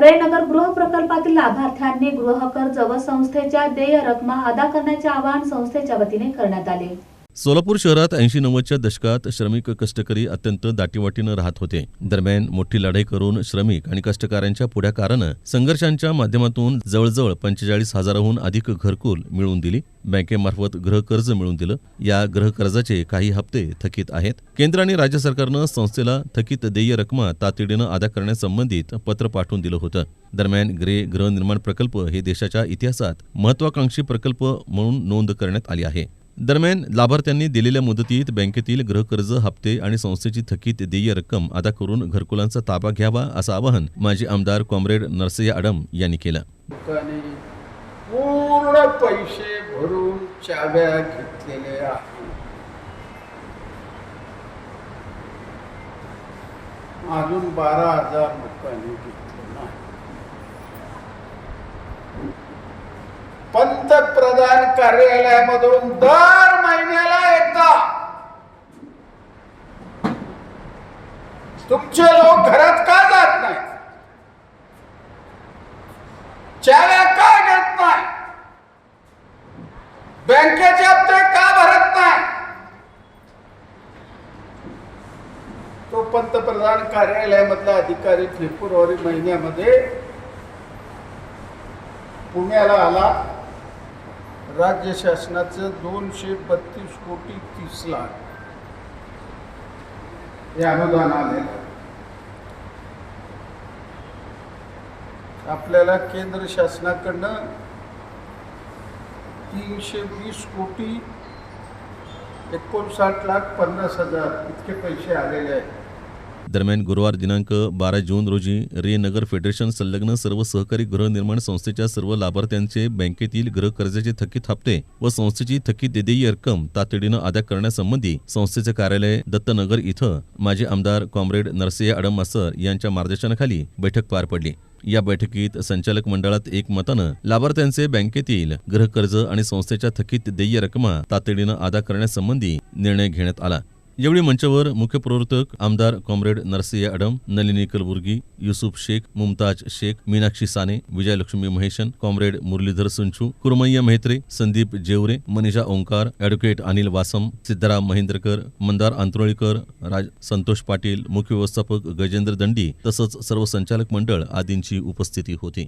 रयनगर गृह प्रकल्पातील लाभार्थ्यांनी गृहकर्ज व संस्थेच्या देय रकमा अदा करण्याचे आवाहन संस्थेच्या वतीने करण्यात आले. सोलापूर शहरात ऐंशी नव्वदच्या दशकात श्रमिक कष्टकरी अत्यंत दाटीवाटीनं राहत होते. दरम्यान मोठी लढाई करून श्रमिक आणि कष्टकऱ्यांच्या पुढाकारानं संघर्षांच्या माध्यमातून जवळजवळ पंचेचाळीस हजाराहून अधिक घरकुल मिळवून दिली. बँकेमार्फत गृहकर्ज मिळवून दिलं. या गृहकर्जाचे काही हप्ते थकीत आहेत. केंद्र आणि राज्य सरकारनं संस्थेला थकीत देय रकमा तातडीनं अदा करण्यासंबंधित पत्र पाठवून दिलं होतं. दरम्यान ग्रे गृहनिर्माण प्रकल्प हे देशाच्या इतिहासात महत्वाकांक्षी प्रकल्प म्हणून नोंद करण्यात आली आहे. दरम्यान लाभार्थ्यांनी दिलेल्या मुदतीत बँकेतील गृहकर्ज हप्ते आणि संस्थेची थकीत देय रक्कम अदा करून घरकुलांचा ताबा घ्यावा असं आवाहन माजी आमदार कॉम्रेड नरसय्या आडम यांनी केलं. पूर्ण पैसे भरून चाव्या घेतलेले अजून बारा हजार लोकांनी घेतले नाही पंतप्रधान कार्यालयामधून दर महिन्याला एकदा. तुमचे लोक घरात का जात नाही चाव्या का घेत नाही? बँकेचे हप्ते का भरत नाही? तो पंतप्रधान कार्यालयामधला अधिकारी फेब्रुवारी महिन्यामध्ये पुण्याला आला. राज्य शासनाचं दोनशे बत्तीस कोटी तीस लाख हे अनुदान आलेलं. आपल्याला केंद्र शासनाकडनं तीनशे वीस कोटी एकोणसाठ लाख पन्नास हजार इतके पैसे आलेले आहेत दरम्यान गुरुवार दिनांक बारा जून रोजी रे नगर फेडरेशन संलग्न सर्व सहकारी गृहनिर्माण संस्थेच्या सर्व लाभार्थ्यांचे बँकेतील गृहकर्जाचे थकीत हप्ते व संस्थेची थकीत देदेयी रक्कम तातडीनं अदा करण्यासंबंधी संस्थेचे कार्यालय दत्तनगर इथं माजी आमदार कॉम्रेड नरसिंह अडमासर यांच्या मार्गदर्शनाखाली बैठक पार पडली. या बैठकीत संचालक मंडळात एकमतानं लाभार्थ्यांचे बँकेतील गृहकर्ज आणि संस्थेच्या थकीत देय रकमा तातडीनं अदा करण्यासंबंधी निर्णय घेण्यात आला. यावेळी मंचावर मुख्य प्रवर्तक आमदार comrade Narsingh Adam Nalini Kalburgi Yusuf Shaikh Mumtaz Shaikh Meenakshi Sane Vijayalakshmi Maheshan comrade Muralidhar Sunchu Kurmayya Mehatre Sandeep Jevare Manisha Omkar advocate Anil Vasam Siddharam Mahendrakar Mandar Antrolikar Raj Santosh Patil मुख्य व्यवस्थापक गजेंद्र दंडी तसंच सर्व संचालक मंडळ आदींची उपस्थिती होती.